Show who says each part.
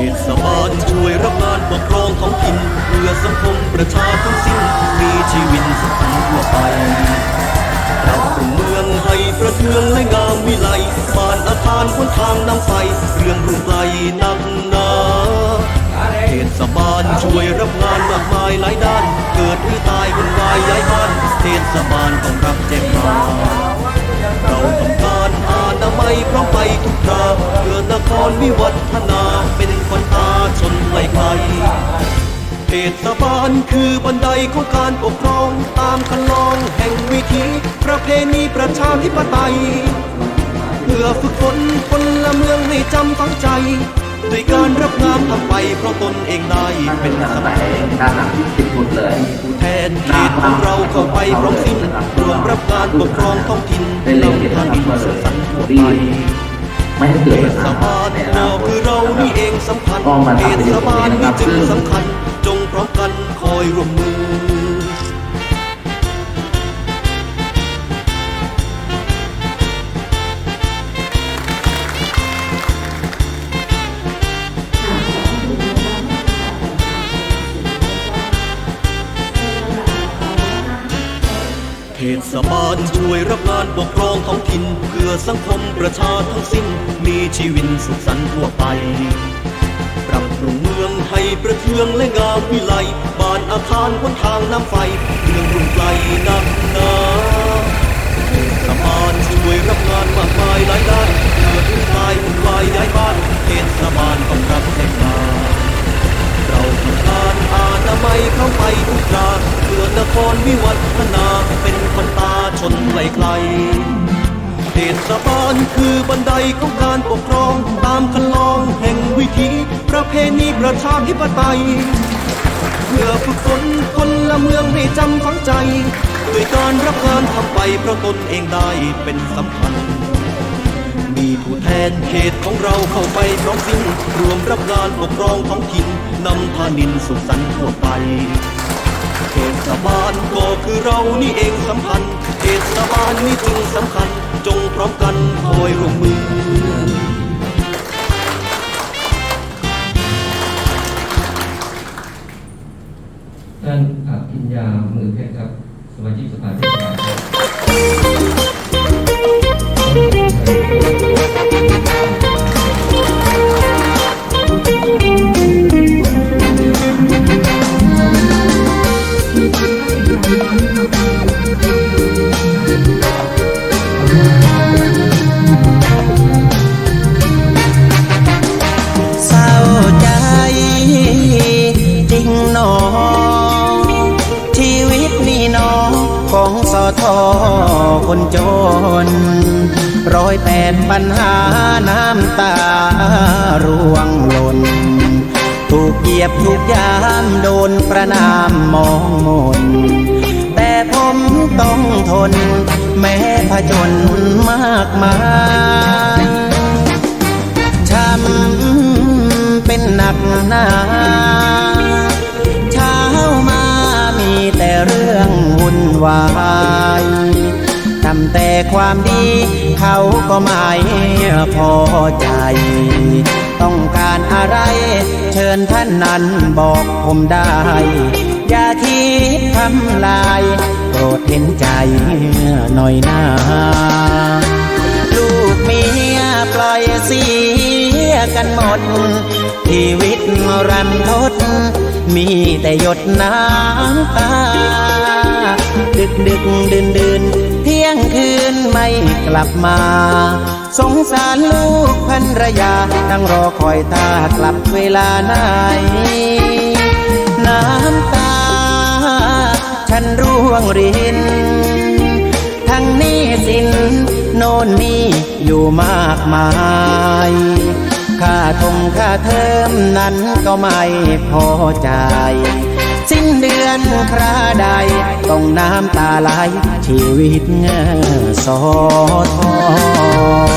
Speaker 1: เทศบาลช่วยรับงานปกครองท้องถิ่นเพื่อสังคมประชาทั้งสิ้น มีชีวิตสังคมทั่วไปเราเป็นเมืองให้ประเทืองและงามวิไลบ้านอาคารคนทางน้ำไฟเรื่องรุ่งไกลนักนาเทศบาลช่วยรับงานมากมายหลายด้าน เกิดหรือตายคนวายย้ายบ้าน เทศบาลต้องรับแจ้งมาเราต้องการอาณาไม่พร้อมไปทุกทาเพื่อนครวิวัฒนา เทศบาลคือบันไดของการปกครอง ตามคันลองแห่งวิถีประเพณีประชาธิปไตย เพื่อฝึกฝนคนละเมืองให้จำฝังใจด้วยการรับงานทำไปเพราะตนเองได้เป็น
Speaker 2: ด้าน
Speaker 1: ส
Speaker 2: หลั
Speaker 1: มั
Speaker 2: ง
Speaker 1: ย
Speaker 2: ด้านหลังที่ติดหมดเลย
Speaker 1: ผู้แทนเขตของเราเข้าไปพร้อมสิ้นรวมรับการปกครองท้องถิ่น
Speaker 2: ได้เล็งเห็น
Speaker 1: นำ
Speaker 2: นะ
Speaker 1: ทาง
Speaker 2: ครับ
Speaker 1: ดิน
Speaker 2: ว่า
Speaker 1: สุขสันต์ทั่ว
Speaker 2: ดี
Speaker 1: ไป
Speaker 2: ไม่ให้เกิด
Speaker 1: เท
Speaker 2: ปัญ
Speaker 1: ศ
Speaker 2: หา
Speaker 1: บาล
Speaker 2: ในอ
Speaker 1: ก็
Speaker 2: นาคต
Speaker 1: คือเรานี่เองสำคัญ
Speaker 2: ก็มา
Speaker 1: เท
Speaker 2: ทำ
Speaker 1: ศบาลนี่จึง
Speaker 2: ซึ่ง
Speaker 1: สำคัญ ยร่วมมือ เทศบาลช่วยรับงานปกครองท้องถิ่น เพื่อสังคมประชาทั้งสิ้น มีชีวิตสุขสันต์ทั่วไป ปรับปรุงเมืองให้ประเทืองและงามวิไลบ้านอาคารบนทางน้ำไฟเรื่องรุ่งไกลนักหนาเทศบาลช่วยรับงานมากมายหลายด้านเกิดวุ่นวายวุ่นวายย้ายบ้านเทศบาลต้องรับแจ้งมาเราทำงานอาณาไมยเข้าไปทุกราเพื่อนครวิวัฒนาเป็นคนตาชนไกลไกล เทศบาลคือบันไดของการปกครอง ตามคันลองแห่งวิถีประเพณีประชาธิปไตย เพื่อฝึกฝนคนละเมืองให้จำฝังใจ ด้วยการรับงานทำไปเพราะตนเองได้เป็นสำคัญ มีผู้แทนเขตของเราเข้าไปพร้อมสิ้นรวมรับงานปกครองท้องถิ่นนำพานินสุขสันต์ทั่วไปเทศบาลก็คือเรานี่เองสำคัญเทศบาลนี่จึงสำคัญ อมกันคอยร่วมมือ
Speaker 3: ท่านอภิญญามือเพชรครับ สมาชิกสภาเทศบาลครับ
Speaker 4: คนจน ร้อยแปดปัญหาน้ำตาร่วงหล่น ถูกเหยียบถูกยามโดนประนามมองมน แต่ผมต้องทน แม้ผจญมากมายช้ำเป็นหนักหนาเช้ามามีแต่เรื่องวุ่นวาย แต่ความดีเขาก็ไม่พอใจ ต้องการอะไรเชิญท่านนั้นบอกผมได้ อย่าคิดทำลายโปรดเห็นใจหน่อยนาลูกเมียปล่อยเสียกันหมด ชีวิตรันทด มีแต่หยดน้ำตาดึกดึกดื่นดื่นเที่ยงคืน ไม่กลับมา สงสารลูกพันรยาตั้งรอคอยตากลับเวลาไหน น้ำตา ฉันร่วงริน ทั้งนี้สินโน่นนี่อยู่มากมายค่าทงค่าเทอมนั้นก็ไม่พอใจ สิ้นเดือนคราใดต้องน้ำตาไหลชีวิตเงอสอทอ